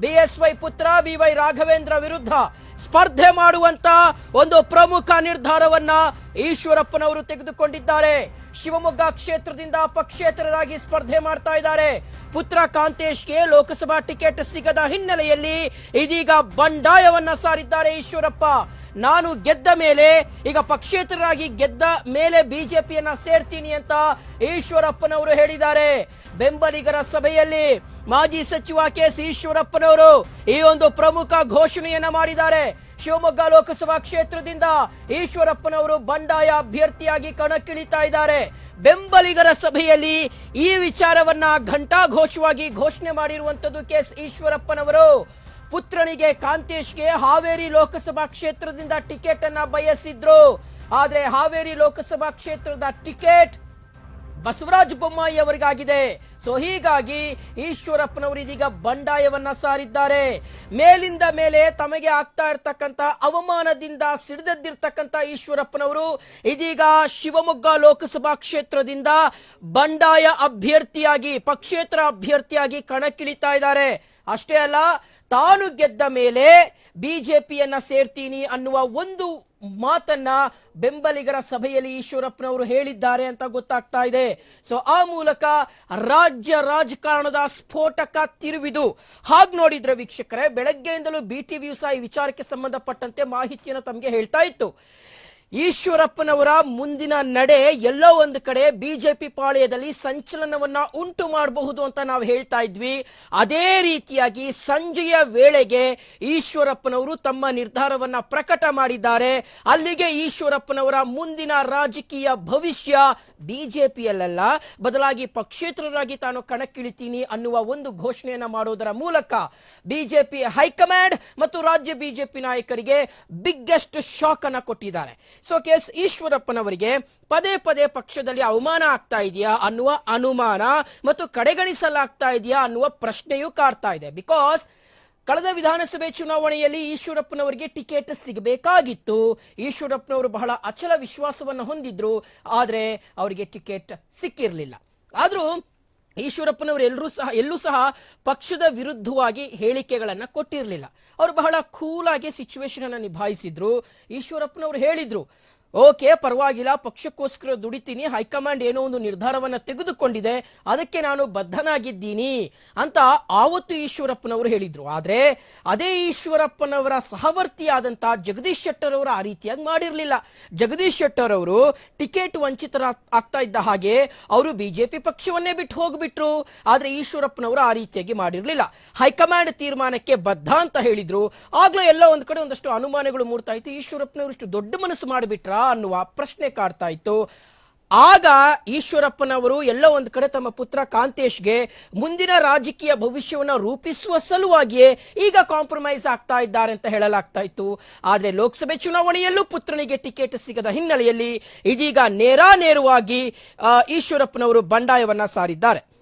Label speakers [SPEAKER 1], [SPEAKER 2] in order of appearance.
[SPEAKER 1] BSY ಪುತ್ರ B Y Raghavendra ವಿರುದ್ಧ ಸ್ಪರ್ಧೆ ಮಾಡುವಂತ ಒಂದು ಪ್ರಮುಖ ನಿರ್ಧಾರವನ್ನ ಈಶ್ವರಪ್ಪನವರು ತೆಗೆದುಕೊಂಡಿದ್ದಾರೆ. ಶಿವಮೊಗ್ಗ ಕ್ಷೇತ್ರದಿಂದ ಪಕ್ಷೇತರರಾಗಿ ಸ್ಪರ್ಧೆ ಮಾಡ್ತಾ ಇದ್ದಾರೆ. ಪುತ್ರ ಕಾಂತೇಶ್ಗೆ ಲೋಕಸಭಾ ಟಿಕೆಟ್ ಸಿಗದ ಹಿನ್ನೆಲೆಯಲ್ಲಿ ಇದೀಗ ಬಂಡಾಯವನ್ನ ಸಾರಿದ್ದಾರೆ ಈಶ್ವರಪ್ಪ. ನಾನು ಗೆದ್ದ ಮೇಲೆ, ಈಗ ಪಕ್ಷೇತರರಾಗಿ ಗೆದ್ದ ಮೇಲೆ ಬಿಜೆಪಿಯನ್ನ ಸೇರ್ತೀನಿ ಅಂತ ಈಶ್ವರಪ್ಪನವರು ಹೇಳಿದ್ದಾರೆ. ಬೆಂಬಲಿಗರ ಸಭೆಯಲ್ಲಿ ಮಾಜಿ ಸಚಿವ ಕೆ ಸಿ ಈಶ್ವರಪ್ಪನವರು ಈ ಒಂದು ಪ್ರಮುಖ ಘೋಷಣೆಯನ್ನ ಮಾಡಿದ್ದಾರೆ. ಶಿವಮೊಗ್ಗ ಲೋಕಸಭಾ ಕ್ಷೇತ್ರದಿಂದ ಈಶ್ವರಪ್ಪನವರು ಬಂಡಾಯ ಅಭ್ಯರ್ಥಿಯಾಗಿ ಕಣಕ್ಕಿಳಿತಾ ಇದ್ದಾರೆ. ಬೆಂಬಲಿಗರ ಸಭೆಯಲ್ಲಿ ಈ ವಿಚಾರವನ್ನ ಘಂಟಾಘೋಷವಾಗಿ ಘೋಷಣೆ ಮಾಡಿರುವಂತದ್ದು ಕೆ ಎಸ್ ಈಶ್ವರಪ್ಪನವರು. ಪುತ್ರನಿಗೆ ಕಾಂತೇಶ್ಗೆ ಹಾವೇರಿ ಲೋಕಸಭಾ ಕ್ಷೇತ್ರದಿಂದ ಟಿಕೆಟ್ ಅನ್ನ ಬಯಸಿದ್ರು. ಆದ್ರೆ ಹಾವೇರಿ ಲೋಕಸಭಾ ಕ್ಷೇತ್ರದ ಟಿಕೆಟ್ ಬಸವರಾಜ ಬೊಮ್ಮಾಯಿ ಅವರಿಗಾಗಿದೆ. ಸೊ ಹೀಗಾಗಿ ಈಶ್ವರಪ್ಪನವರು ಇದೀಗ ಬಂಡಾಯವನ್ನ ಸಾರಿದ್ದಾರೆ. ಮೇಲಿಂದ ಮೇಲೆ ತಮಗೆ ಆಗ್ತಾ ಇರ್ತಕ್ಕಂತ ಅವಮಾನದಿಂದ ಸಿಡಿದದ್ದಿರ್ತಕ್ಕಂತ ಈಶ್ವರಪ್ಪನವರು ಇದೀಗ ಶಿವಮೊಗ್ಗ ಲೋಕಸಭಾ ಕ್ಷೇತ್ರದಿಂದ ಬಂಡಾಯ ಅಭ್ಯರ್ಥಿಯಾಗಿ, ಪಕ್ಷೇತರ ಅಭ್ಯರ್ಥಿಯಾಗಿ ಕಣಕ್ಕಿಳಿತಾ ಇದ್ದಾರೆ. ಅಷ್ಟೇ ಅಲ್ಲ, ತಾನು ಗೆದ್ದ ಮೇಲೆ ಬಿಜೆಪಿಯನ್ನ ಸೇರ್ತೀನಿ ಅನ್ನುವ ಒಂದು ಮಾತನ್ನ ಬೆಂಬಲಿಗರ ಸಭೆಯಲ್ಲಿ ಈಶ್ವರಪ್ಪನವರು ಹೇಳಿದ್ದಾರೆ ಅಂತ ಗೊತ್ತಾಗ್ತಾ ಇದೆ. ಸೊ ಆ ಮೂಲಕ ರಾಜ್ಯ ರಾಜಕಾರಣದ ಸ್ಫೋಟಕ ತಿರುವಿದು. ಹಾಗೆ ನೋಡಿದ್ರೆ ವೀಕ್ಷಕರೇ, ಬೆಳಗ್ಗೆಯಿಂದಲೂ ಬಿ ಟಿ ಈ ವಿಚಾರಕ್ಕೆ ಸಂಬಂಧಪಟ್ಟಂತೆ ಮಾಹಿತಿಯನ್ನು ತಮಗೆ ಹೇಳ್ತಾ ಇತ್ತು. ಈಶ್ವರಪ್ಪನವರ ಮುಂದಿನ ನಡೆ ಎಲ್ಲೋ ಒಂದು ಕಡೆ ಬಿಜೆಪಿ ಪಾಳ್ಯದಲ್ಲಿ ಸಂಚಲನವನ್ನ ಉಂಟು ಮಾಡಬಹುದು ಅಂತ ನಾವು ಹೇಳ್ತಾ ಇದ್ವಿ. ಅದೇ ರೀತಿಯಾಗಿ ಸಂಜೆಯ ವೇಳೆಗೆ ಈಶ್ವರಪ್ಪನವರು ತಮ್ಮ ನಿರ್ಧಾರವನ್ನ ಪ್ರಕಟ ಮಾಡಿದ್ದಾರೆ. ಅಲ್ಲಿಗೆ ಈಶ್ವರಪ್ಪನವರ ಮುಂದಿನ ರಾಜಕೀಯ ಭವಿಷ್ಯ ಬಿಜೆಪಿಯಲ್ಲ ಬದಲಾಗಿ ಪಕ್ಷೇತರರಾಗಿ ತಾನು ಕಣಕ್ಕಿಳಿತೀನಿ ಅನ್ನುವ ಒಂದು ಘೋಷಣೆಯನ್ನ ಮಾಡೋದರ ಮೂಲಕ ಬಿಜೆಪಿ ಹೈಕಮಾಂಡ್ ಮತ್ತು ರಾಜ್ಯ ಬಿಜೆಪಿ ನಾಯಕರಿಗೆ ಬಿಗ್ಗೆಸ್ಟ್ ಶಾಕ್ ಅನ್ನ ಕೊಟ್ಟಿದ್ದಾರೆ. ಸೊ ಕೆ ಎಸ್ ಈಶ್ವರಪ್ಪನವರಿಗೆ ಪದೇ ಪದೇ ಪಕ್ಷದಲ್ಲಿ ಅವಮಾನ ಆಗ್ತಾ ಇದೆಯಾ ಅನ್ನುವ ಅನುಮಾನ ಮತ್ತು ಕಡೆಗಣಿಸಲಾಗ್ತಾ ಇದೆಯಾ ಅನ್ನುವ ಪ್ರಶ್ನೆಯೂ ಕಾಡ್ತಾ ಇದೆ. ಬಿಕಾಸ್ ಕಳೆದ ವಿಧಾನಸಭೆ ಚುನಾವಣೆಯಲ್ಲಿ ಈಶ್ವರಪ್ಪನವರಿಗೆ ಟಿಕೆಟ್ ಸಿಗಬೇಕಾಗಿತ್ತು. ಈಶ್ವರಪ್ಪನವರು ಬಹಳ ಅಚಲ ವಿಶ್ವಾಸವನ್ನು ಹೊಂದಿದ್ರು, ಆದರೆ ಅವರಿಗೆ ಟಿಕೆಟ್ ಸಿಕ್ಕಿರಲಿಲ್ಲ. ಆದರೂ ಈಶ್ವರಪ್ಪನವರು ಎಲ್ಲರೂ ಸಹ, ಎಲ್ಲೂ ಸಹ ಪಕ್ಷದ ವಿರುದ್ಧವಾಗಿ ಹೇಳಿಕೆಗಳನ್ನು ಕೊಟ್ಟಿರಲಿಲ್ಲ. ಅವರು ಬಹಳ ಕೂಲಾಗಿ ಸಿಚುವೇಶನ್ ಅನ್ನು ನಿಭಾಯಿಸಿದ್ರು. ಈಶ್ವರಪ್ಪನವರು ಹೇಳಿದ್ರು ಓಕೆ, ಪರವಾಗಿಲ್ಲ, ಪಕ್ಷಕ್ಕೋಸ್ಕರ ದುಡಿತೀನಿ, ಹೈಕಮಾಂಡ್ ಏನೋ ಒಂದು ನಿರ್ಧಾರವನ್ನ ತೆಗೆದುಕೊಂಡಿದೆ, ಅದಕ್ಕೆ ನಾನು ಬದ್ಧನಾಗಿದ್ದೀನಿ ಅಂತ ಆವತ್ತು ಈಶ್ವರಪ್ಪನವರು ಹೇಳಿದ್ರು. ಆದ್ರೆ ಅದೇ ಈಶ್ವರಪ್ಪನವರ ಸಹವರ್ತಿಯಾದಂಥ ಜಗದೀಶ್ ಶೆಟ್ಟರ್ ಅವರು ಆ ರೀತಿಯಾಗಿ ಮಾಡಿರಲಿಲ್ಲ. ಜಗದೀಶ್ ಶೆಟ್ಟರ್ ಅವರು ಟಿಕೆಟ್ ವಂಚಿತರ ಆಗ್ತಾ ಇದ್ದ ಹಾಗೆ ಅವರು ಬಿಜೆಪಿ ಪಕ್ಷವನ್ನೇ ಬಿಟ್ಟು ಹೋಗ್ಬಿಟ್ರು. ಆದ್ರೆ ಈಶ್ವರಪ್ಪನವರು ಆ ರೀತಿಯಾಗಿ ಮಾಡಿರಲಿಲ್ಲ. ಹೈಕಮಾಂಡ್ ತೀರ್ಮಾನಕ್ಕೆ ಬದ್ಧ ಅಂತ ಹೇಳಿದ್ರು. ಆಗ್ಲೂ ಎಲ್ಲ ಒಂದ್ ಕಡೆ ಒಂದಷ್ಟು ಅನುಮಾನಗಳು ಮೂಡ್ತಾ ಇತ್ತು. ಈಶ್ವರಪ್ಪನವರು ಇಷ್ಟು ದೊಡ್ಡ ಮನಸ್ಸು ಮಾಡಿಬಿಟ್ರಾ? ಅನ್ನುವ ಪ್ರಶ್ನೆ ಕಾಡ್ತಾ ಇತ್ತು. ಆಗ ಈಶ್ವರಪ್ಪನವರು ಎಲ್ಲ ಒಂದು ಕಡೆ ತಮ್ಮ ಪುತ್ರ ಕಾಂತೇಶ್ಗೆ ಮುಂದಿನ ರಾಜಕೀಯ ಭವಿಷ್ಯವನ್ನು ರೂಪಿಸುವ ಸಲುವಾಗಿಯೇ ಈಗ ಕಾಂಪ್ರಮೈಸ್ ಆಗ್ತಾ ಇದ್ದಾರೆ ಅಂತ ಹೇಳಲಾಗ್ತಾ ಇತ್ತು. ಆದರೆ ಲೋಕಸಭೆ ಚುನಾವಣೆಯಲ್ಲೂ ಪುತ್ರನಿಗೆ ಟಿಕೆಟ್ ಸಿಗದ ಹಿನ್ನೆಲೆಯಲ್ಲಿ ಇದೀಗ ನೇರಾನೇರವಾಗಿ ಈಶ್ವರಪ್ಪನವರು ಬಂಡಾಯವನ್ನ ಸಾರಿದ್ದಾರೆ.